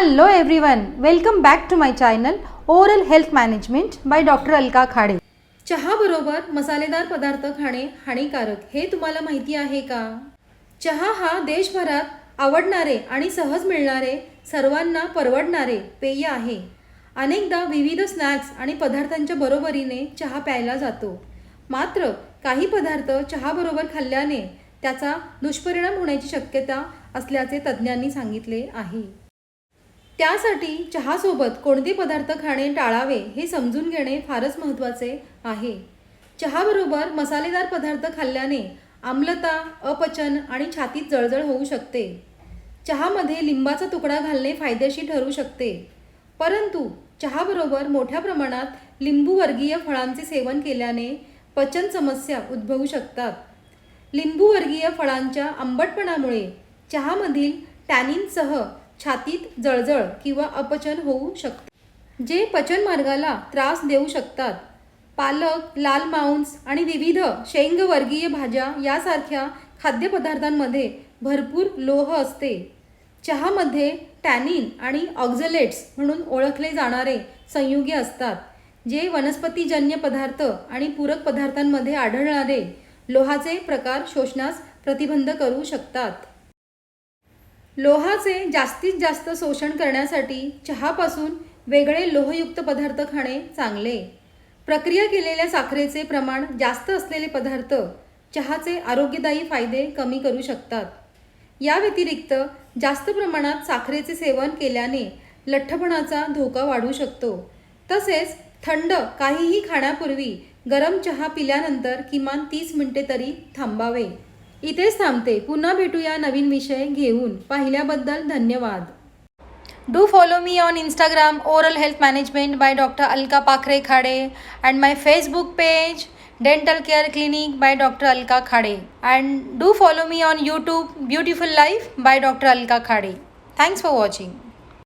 Hello everyone welcome back to my channel oral health management by doctor Alka Khade चहाबरोबर मसालेदार पदार्थ खाणे हानिकारक हे तुम्हाला माहिती आहे का? चहा हा देशभरात आवडणारे आणि सहज मिळणारे सर्वांना परवडणारे पेय आहे. अनेकदा विविध स्नॅक्स आणि पदार्थांच्या बरोबरीने चहा प्यायला जातो. मात्र काही पदार्थ चहाबरोबर खाल्ल्याने त्याचा दुष्परिणाम होण्याची शक्यता असल्याचे तज्ज्ञांनी सांगितले आहे. त्यासाठी चहासोबत कोणते पदार्थ खाणे टाळावे हे समजून घेणे फारच महत्त्वाचे आहे. चहाबरोबर मसालेदार पदार्थ खाल्ल्याने आम्लता अपचन आणि छातीत जळजळ होऊ शकते. चहामध्ये लिंबाचा तुकडा घालणे फायदेशीर ठरू शकते. परंतु चहाबरोबर मोठ्या प्रमाणात लिंबूवर्गीय फळांचे सेवन केल्याने पचन समस्या उद्भवू शकतात. लिंबूवर्गीय फळांच्या आंबटपणामुळे चहामधील टॅनिनसह छातीत जळजळ किंवा अपचन होऊ शकते. जे पचन मार्गाला त्रास देऊ शकतात. पालक लाल मांस आणि विविध शेंगवर्गीय भाज्या यासारख्या खाद्यपदार्थांमध्ये भरपूर लोह असते. चहामध्ये टॅनिन आणि ऑक्झलेट्स म्हणून ओळखले जाणारे संयुगे असतात जे वनस्पतीजन्य पदार्थ आणि पूरक पदार्थांमध्ये आढळणारे लोहाचे प्रकार शोषणास प्रतिबंध करू शकतात. लोहाचे जास्तीत जास्त शोषण करण्यासाठी चहापासून वेगळे लोहयुक्त पदार्थ खाणे चांगले. प्रक्रिया केलेल्या साखरेचे प्रमाण जास्त असलेले पदार्थ चहाचे आरोग्यदायी फायदे कमी करू शकतात. या व्यतिरिक्त जास्त प्रमाणात साखरेचे सेवन केल्याने लठ्ठपणाचा धोका वाढू शकतो. तसेच थंड काहीही खाण्यापूर्वी गरम चहा पिल्यानंतर किमान तीस मिनिटे तरी थांबावे. इथेच थांबते. पुन्हा भेटूया नवीन विषय घेऊन. पाहिल्याबद्दल धन्यवाद. Do follow me on Instagram oral health management by doctor Alka Pakhare Khade and my Facebook page dental care clinic by doctor Alka Khade and do follow me on YouTube beautiful life by doctor Alka Khade thanks for watching